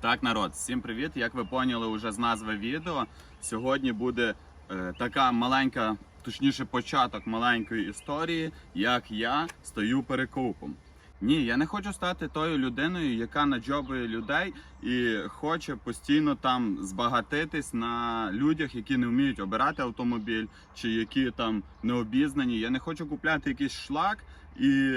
Так, народ, всім привіт! Як ви поняли вже з назви відео, сьогодні буде е, така маленька, точніше, початок маленької історії, як я стою перекупом. Ні, я не хочу стати тою людиною, яка наджобує людей і хоче постійно там збагатитись на людях, які не вміють обирати автомобіль, чи які там не обізнані. Я не хочу купляти якийсь шлак і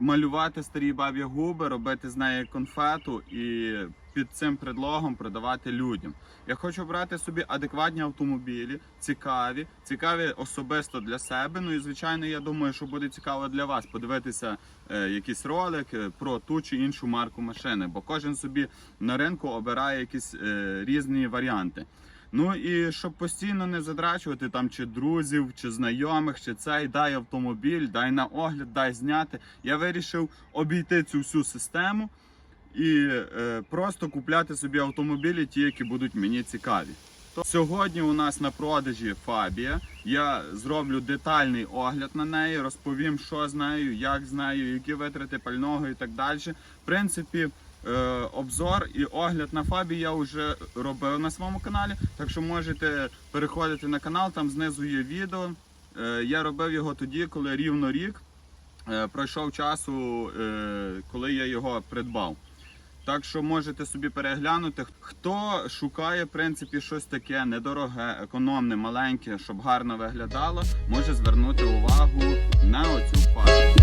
малювати старі бабі губи, робити з неї конфету і під цим предлогом продавати людям. Я хочу брати собі адекватні автомобілі, цікаві, цікаві особисто для себе. Ну і звичайно, я думаю, що буде цікаво для вас подивитися е, якийсь ролик е, про ту чи іншу марку машини, бо кожен собі на ринку обирає якісь е, різні варіанти. Ну і щоб постійно не задрачувати там чи друзів, чи знайомих, чи цей дай автомобіль, дай на огляд, дай зняти. Я вирішив обійти цю всю систему і е, просто купляти собі автомобілі, ті, які будуть мені цікаві. То сьогодні у нас на продажі Фабія. Я зроблю детальний огляд на неї, розповім, що з нею, як з нею, які витрати пального і так далі. В принципі, е, обзор і огляд на Фабі я вже робив на своєму каналі. Так що можете переходити на канал, там знизу є відео. Е, я робив його тоді, коли рівно рік е, пройшов часу, е, коли я його придбав. Так що можете собі переглянути. Хто шукає в принципі щось таке недороге, економне, маленьке, щоб гарно виглядало, може звернути увагу на оцю фарбу.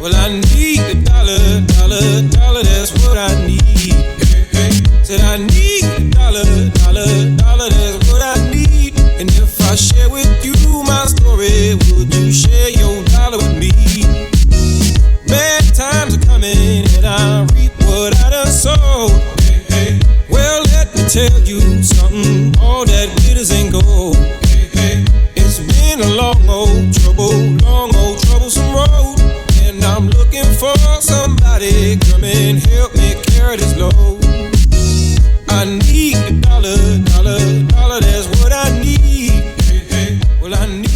Well, I need a dollar, tell you something. All that glitters ain't gold. Hey, hey. It's been a long old trouble, long old troublesome road. And I'm looking for somebody come and help me carry this load. I need a dollar, dollar, dollar, that's what I need. Hey. Well, I need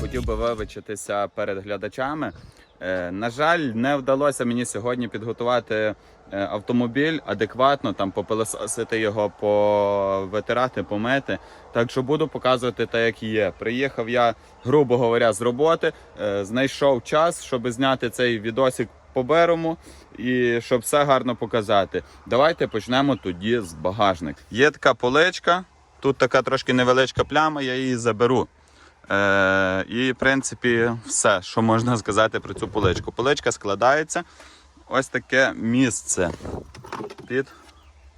хотів би вибачитися перед глядачами. Е, На жаль, не вдалося мені сьогодні підготувати е, автомобіль адекватно, там попилососити його, повитирати, помити. Так що буду показувати те, як є. Приїхав я, грубо говоря, з роботи, е, знайшов час, щоб зняти цей відосик по берему і щоб все гарно показати. Давайте почнемо тоді з багажника. Є така поличка, тут така трошки невеличка пляма, я її заберу. Е, і, в принципі, все, що можна сказати про цю поличку. Поличка складається ось таке місце під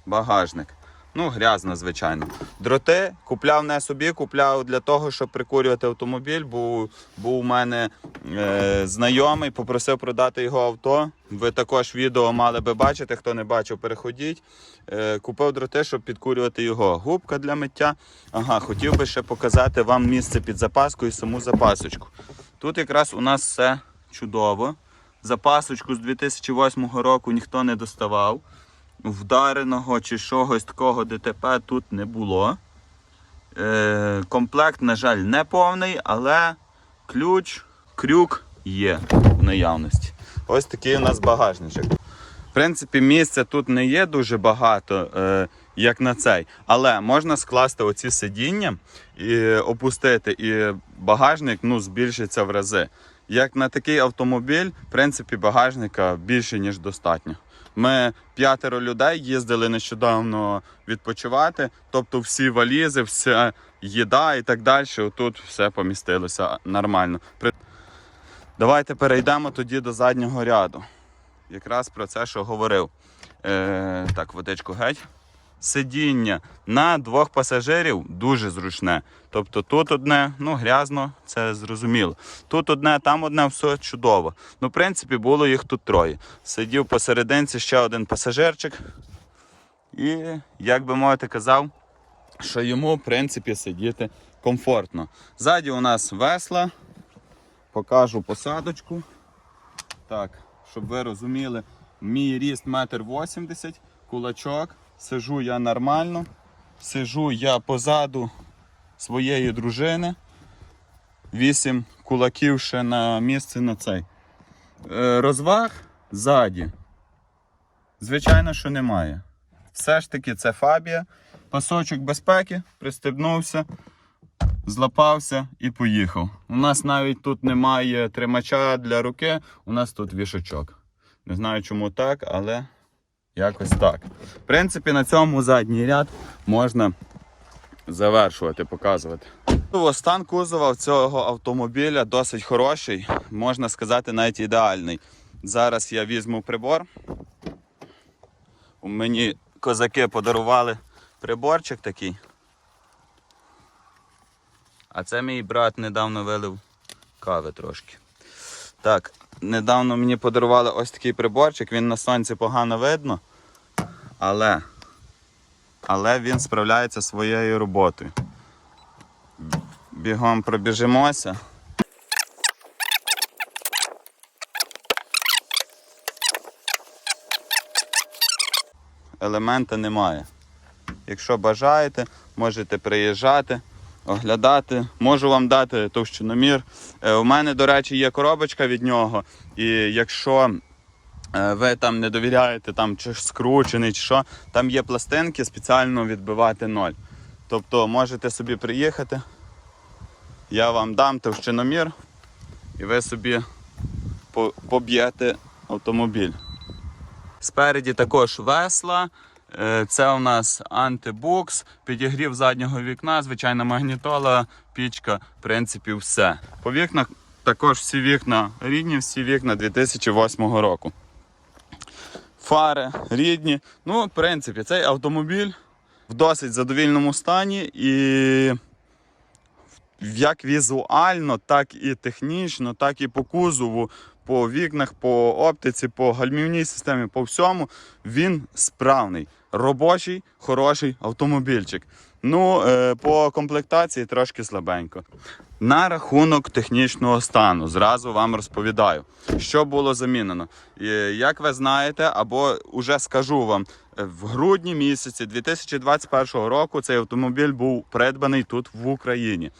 багажник. Ну, грязно, звичайно. Дроти купляв не собі, купляв для того, щоб прикурювати автомобіль. Був, був у мене е, знайомий, попросив продати його авто. Ви також відео мали би бачити, хто не бачив, переходіть. Е, купив дроти, щоб підкурювати його. Губка для миття. Ага, хотів би ще показати вам місце під запаску і саму запасочку. Тут якраз у нас все чудово. Запасочку з 2008 року ніхто не доставав вдареного чи чогось такого ДТП тут не було. Е, комплект, на жаль, не повний, але ключ, крюк є в наявності. Ось такий у нас багажничок. В принципі, місця тут не є дуже багато, е, як на цей, але можна скласти оці сидіння і опустити, і багажник ну, збільшиться в рази. Як на такий автомобіль, в принципі, багажника більше, ніж достатньо. Ми п'ятеро людей їздили нещодавно відпочивати, тобто всі валізи, вся їда і так далі. Тут все помістилося нормально. Давайте перейдемо тоді до заднього ряду. Якраз про це, що говорив. Е, так, водичку геть. Сидіння на двох пасажирів дуже зручне. Тобто тут одне, ну грязно, це зрозуміло. Тут одне, там одне, все чудово. Ну, в принципі, було їх тут троє. Сидів посерединці ще один пасажирчик. І, як би мовити, казав, що йому, в принципі, сидіти комфортно. Ззаді у нас весла. Покажу посадочку. Так, щоб ви розуміли, мій ріст 1,80 м, кулачок, сижу я нормально. сижу я позаду своєї дружини. Вісім кулаків ще на місце на цей. Е, розваг ззаді. Звичайно, що немає. Все ж таки це фабія. Пасочок безпеки, пристебнувся, злапався і поїхав. У нас навіть тут немає тримача для руки, у нас тут вішачок. Не знаю чому так, але якось так. В принципі, на цьому задній ряд можна завершувати, показувати. Стан кузова цього автомобіля досить хороший, можна сказати, навіть ідеальний. Зараз я візьму прибор. Мені козаки подарували приборчик такий. А це мій брат недавно вилив кави трошки. Так, недавно мені подарували ось такий приборчик, він на сонці погано видно, але, але він справляється своєю роботою. Бігом пробіжимося. Елемента немає. Якщо бажаєте, можете приїжджати, оглядати. Можу вам дати товщиномір. Е, У мене, до речі, є коробочка від нього. І якщо е, ви там не довіряєте, там чи скручений, чи що, там є пластинки спеціально відбивати ноль. Тобто можете собі приїхати, я вам дам товщиномір, і ви собі поб'єте автомобіль. Спереді також весла. Е, Це у нас антибукс, підігрів заднього вікна, звичайна магнітола, пічка, в принципі, все. По вікнах також всі вікна рідні, всі вікна 2008 року. Фари рідні. Ну, в принципі, цей автомобіль в досить задовільному стані і як візуально, так і технічно, так і по кузову, по вікнах, по оптиці, по гальмівній системі, по всьому він справний, робочий, хороший автомобільчик. Ну, е, по комплектації трошки слабенько. На рахунок технічного стану, зразу вам розповідаю, що було замінено. Як ви знаєте, або уже скажу вам, е, в грудні місяці 2021 року цей автомобіль був придбаний тут в Україні.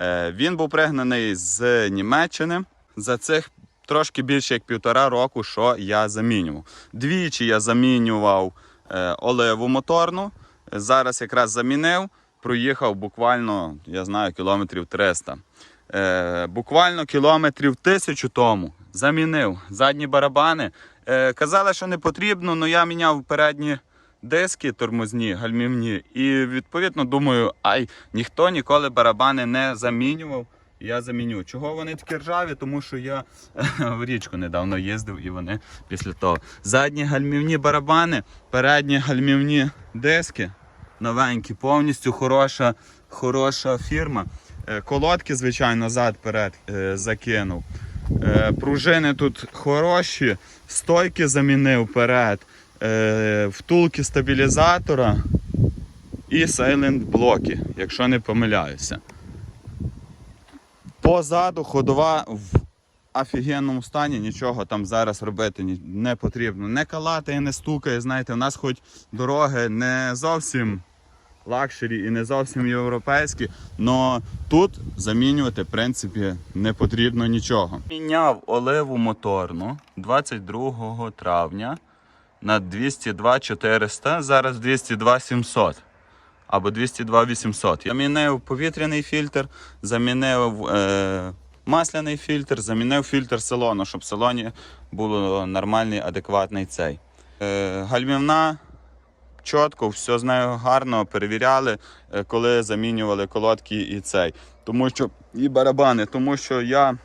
Е, Він був пригнаний з Німеччини за цих трошки більше як півтора року, що я замінював. Двічі я замінював е, оливу моторну. Зараз якраз замінив, проїхав буквально, я знаю, кілометрів 300. Е, буквально кілометрів тисячу тому замінив задні барабани. Е, казали, що не потрібно, але я міняв передні диски тормозні, гальмівні. І відповідно думаю, ай, ніхто ніколи барабани не замінював. Я заміню. Чого вони такі ржаві? Тому що я в річку недавно їздив і вони після того. Задні гальмівні барабани, передні гальмівні диски, новенькі, повністю хороша, хороша фірма. Е, Колодки, звичайно, зад-перед е, закинув. Е, Пружини тут хороші, стойки замінив вперед, е, втулки стабілізатора і сейлент блоки, якщо не помиляюся. Позаду ходова в офігенному стані, нічого там зараз робити не потрібно. Не калатає, не стукає. Знаєте, у нас хоч дороги не зовсім лакшері і не зовсім європейські, але тут замінювати в принципі не потрібно нічого. Міняв оливу моторну 22 травня на 202 400, зараз 202 700 або 202 800. Я замінив повітряний фільтр, замінив е, масляний фільтр, замінив фільтр салону, щоб в салоні було нормальний, адекватний цей. Е, гальмівна чітко, все з нею гарно перевіряли, е, коли замінювали колодки і цей. Тому що і барабани, тому що я.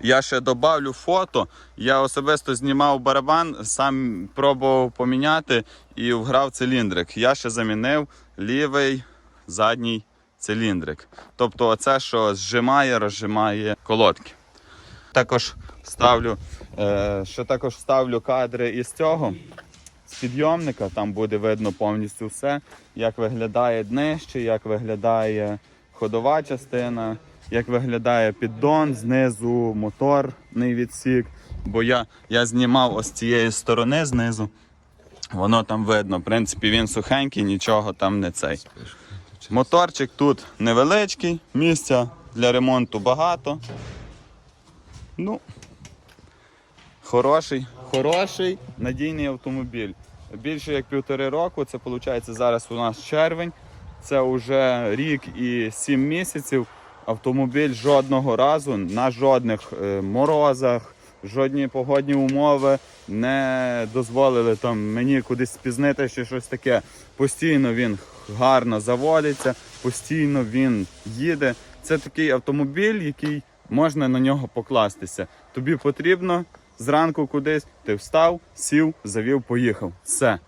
Я ще добавлю фото. Я особисто знімав барабан, сам пробував поміняти і вграв циліндрик. Я ще замінив лівий задній циліндрик. Тобто оце, що зжимає, розжимає колодки. Також ставлю, е, також ставлю кадри із цього. З підйомника там буде видно повністю все, як виглядає днище, як виглядає ходова частина, як виглядає піддон, знизу моторний відсік. Бо я, я знімав ось цієї сторони знизу. Воно там видно. В принципі, він сухенький, нічого там не цей. Моторчик тут невеличкий, місця для ремонту багато. Ну, хороший, хороший, надійний автомобіль. Більше як півтори року, це виходить зараз у нас червень. Це вже рік і сім місяців. Автомобіль жодного разу на жодних е, морозах, жодні погодні умови не дозволили там мені кудись спізнити чи щось таке. Постійно він гарно заводиться, постійно він їде. Це такий автомобіль, який можна на нього покластися. Тобі потрібно зранку кудись, ти встав, сів, завів, поїхав. Все.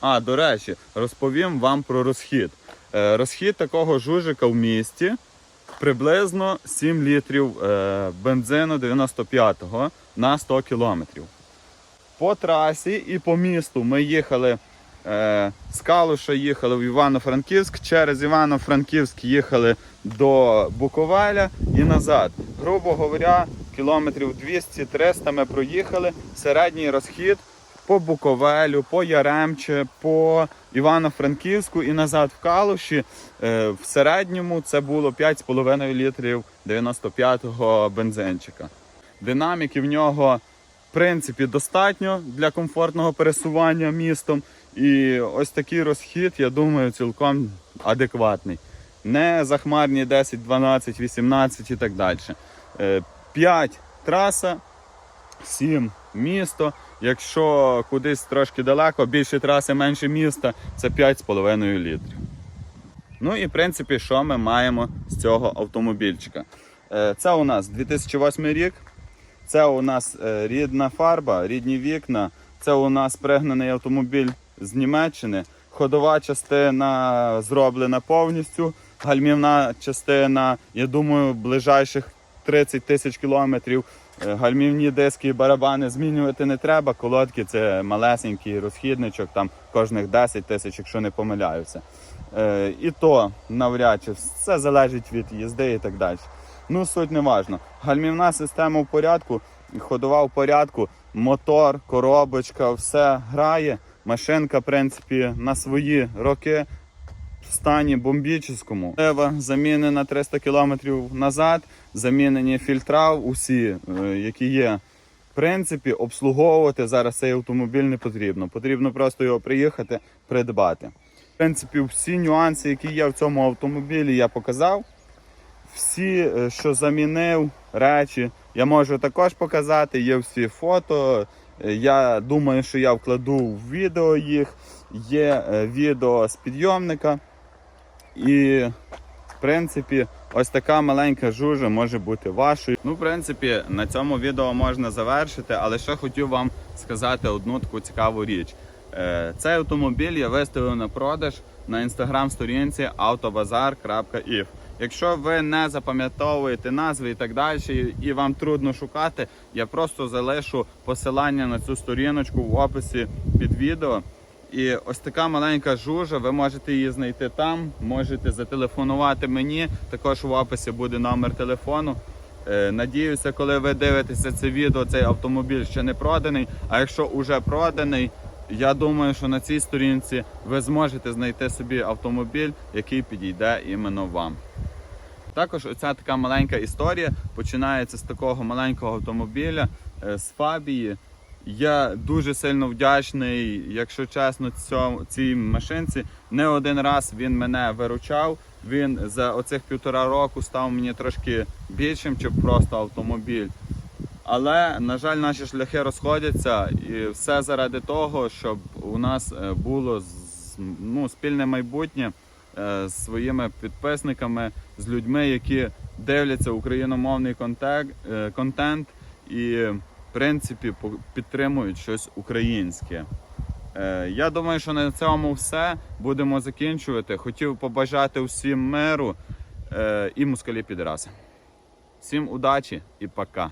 А, до речі, розповім вам про розхід. Е, Розхід такого жужика в місті приблизно 7 літрів е, бензину 95-го на 100 кілометрів. По трасі і по місту ми їхали е, з Калуша, їхали в Івано-Франківськ, через Івано-Франківськ їхали до Буковеля і назад. Грубо говоря, кілометрів 200-300 ми проїхали. Середній розхід по Буковелю, по Яремче, по Івано-Франківську і назад в Калуші. Е, в середньому це було 5,5 літрів 95-го бензинчика. Динаміки в нього в принципі достатньо для комфортного пересування містом. І ось такий розхід, я думаю, цілком адекватний. Не захмарні 10, 12, 18 і так далі. 5 траса, 7 місто. Якщо кудись трошки далеко, більше траси, менше міста, це 5,5 літрів. Ну і в принципі, що ми маємо з цього автомобільчика? Е, Це у нас 2008 рік. Це у нас е, рідна фарба, рідні вікна. Це у нас пригнаний автомобіль з Німеччини. Ходова частина зроблена повністю. Гальмівна частина, я думаю, ближайших 30 тисяч кілометрів. Е, Гальмівні диски і барабани змінювати не треба. Колодки це малесенький розхідничок, там кожних 10 тисяч, якщо не помиляюся. Е, І то навряд чи все залежить від їзди і так далі. Ну, суть не важно. Гальмівна система в порядку, ходова в порядку, мотор, коробочка, все грає. Машинка, в принципі, на свої роки в стані бомбічному. Лева замінена 300 км назад, замінені фільтра, усі, е, які є. В принципі, обслуговувати зараз цей автомобіль не потрібно. Потрібно просто його приїхати, придбати. В принципі, всі нюанси, які є в цьому автомобілі, я показав. Всі, е, що замінив, речі, я можу також показати. Є всі фото. Я думаю, що я вкладу в відео їх. Є е, відео з підйомника. І, в принципі, ось така маленька жужа може бути вашою. Ну, в принципі, на цьому відео можна завершити, але ще хотів вам сказати одну таку цікаву річ. Е, Цей автомобіль я виставив на продаж на інстаграм-сторінці autobazar.if. Якщо ви не запам'ятовуєте назви і так далі, і вам трудно шукати, я просто залишу посилання на цю сторіночку в описі під відео. І ось така маленька жужа, ви можете її знайти там, можете зателефонувати мені. Також в описі буде номер телефону. Е, Надіюся, коли ви дивитеся це відео, цей автомобіль ще не проданий. А якщо вже проданий, я думаю, що на цій сторінці ви зможете знайти собі автомобіль, який підійде іменно вам. Також оця така маленька історія починається з такого маленького автомобіля е, з Фабії. Я дуже сильно вдячний, якщо чесно, цьому, цій машинці. Не один раз він мене виручав. Він за оцих півтора року став мені трошки більшим, ніж просто автомобіль. Але, на жаль, наші шляхи розходяться, і все заради того, щоб у нас е, було ну, спільне майбутнє е, з своїми підписниками, з людьми, які дивляться україномовний е, контент і, принципі, підтримують щось українське. Е, Я думаю, що на цьому все будемо закінчувати. Хотів побажати всім миру е, і москалі підраси. Всім удачі і пока.